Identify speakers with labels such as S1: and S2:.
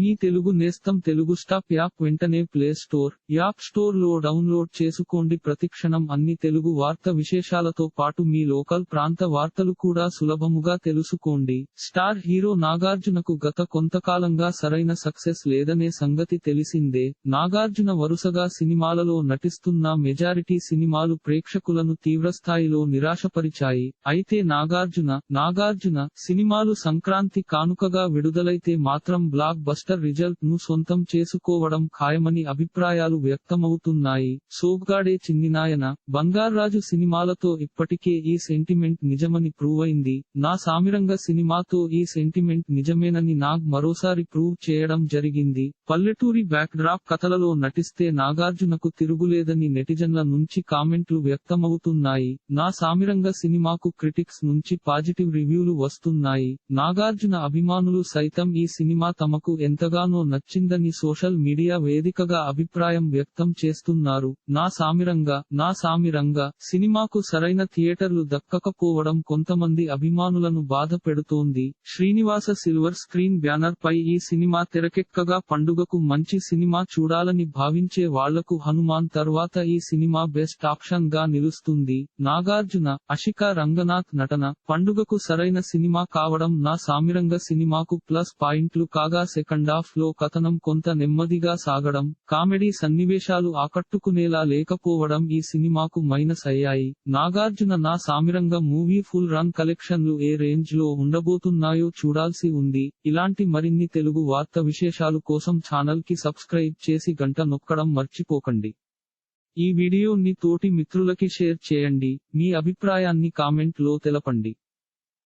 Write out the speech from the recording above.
S1: మీ తెలుగు నేస్తం Telugu stop app వెంటనే play store app స్టోర్లో డౌన్లోడ్ చేసుకోండి. ప్రతిక్షణం అన్ని తెలుగు వార్త విశేషాలతో పాటు మీ లోకల్ ప్రాంత వార్తలు కూడా సులభముగా తెలుసుకోండి. స్టార్ హీరో నాగార్జునకు గత కొంతకాలంగా సరైన సక్సెస్ లేదనే సంగతి తెలిసిందే. నాగార్జున వరుసగా సినిమాలలో నటిస్తున్న మెజారిటీ సినిమాలు ప్రేక్షకులను తీవ్రస్థాయిలో నిరాశపరిచాయి. అయితే నాగార్జున నాగార్జున సినిమాలు సంక్రాంతి కానుకగా విడుదలైతే మాత్రం బ్లాక్ బస్టర్ రిజల్ట్ను సొంతం చేసుకోవడం ఖాయమని అభిప్రాయాలు వ్యక్తమవుతున్నాయి. సోగ్గాడే చిన్నినాయన బంగారాజు సినిమాలతో ఇప్పటికే ఈ సెంటిమెంట్ నిజమని ప్రూవ్ అయింది. నా సామిరంగ సినిమాతో ఈ సెంటిమెంట్ నిజమేనని నాగ్ మరోసారి ప్రూవ్ చేయడం జరిగింది. పల్లెటూరి బ్యాక్ డ్రాప్ కథలలో నటిస్తే నాగార్జునకు తిరుగులేదని నెటిజన్ల నుంచి కామెంట్లు వ్యక్తమవుతున్నాయి. నా సామిరంగ సినిమాకు క్రిటిక్స్ నుంచి పాజిటివ్ రివ్యూలు వస్తున్నాయి. నాగార్జున అభిమానులు సైతం ఈ సినిమా తమకు ఎంతగానో నచ్చిందని సోషల్ మీడియా వేదికగా అభిప్రాయం వ్యక్తం చేస్తున్నారు. నా సామిరంగ నా సామిరంగ సినిమాకు సరైన థియేటర్లు దక్కకపోవడం కొంతమంది అభిమానులను బాధ పెడుతోంది. శ్రీనివాస సిల్వర్ స్క్రీన్ బ్యానర్ పై ఈ సినిమా తెరకెక్కగా పండుగకు మంచి సినిమా చూడాలని భావించే వాళ్ళకు హనుమాన్ తర్వాత ఈ సినిమా బెస్ట్ ఆప్షన్గా నిలుస్తుంది. నాగార్జున అషిక రంగనాథ్ నటన పండుగకు సరైన సినిమా కావడం నా సామిరంగ సినిమాకు ప్లస్ పాయింట్లు కాగా సెకండ్ హాఫ్లో కథనం కొంత నెమ్మదిగా సాగడం కామెడీ సన్నివేశాలు ఆకట్టుకునేలా లేకపోవడం ఈ సినిమాకు మైనస్ అయ్యాయి. నాగార్జున నా సామిరంగ మూవీ ఫుల్ రన్ కలెక్షన్లు ఏ రేంజ్లో ఉండబోతున్నాయో చూడాల్సి ఉంది. ఇలాంటి మరిన్ని తెలుగు వార్త విశేషాలు కోసం ఛానల్కి సబ్స్క్రైబ్ చేసి గంట నొక్కడం మర్చిపోకండి. ఈ వీడియోని తోటి మిత్రులకి షేర్ చేయండి. మీ అభిప్రాయాన్ని కామెంట్లో తెలపండి.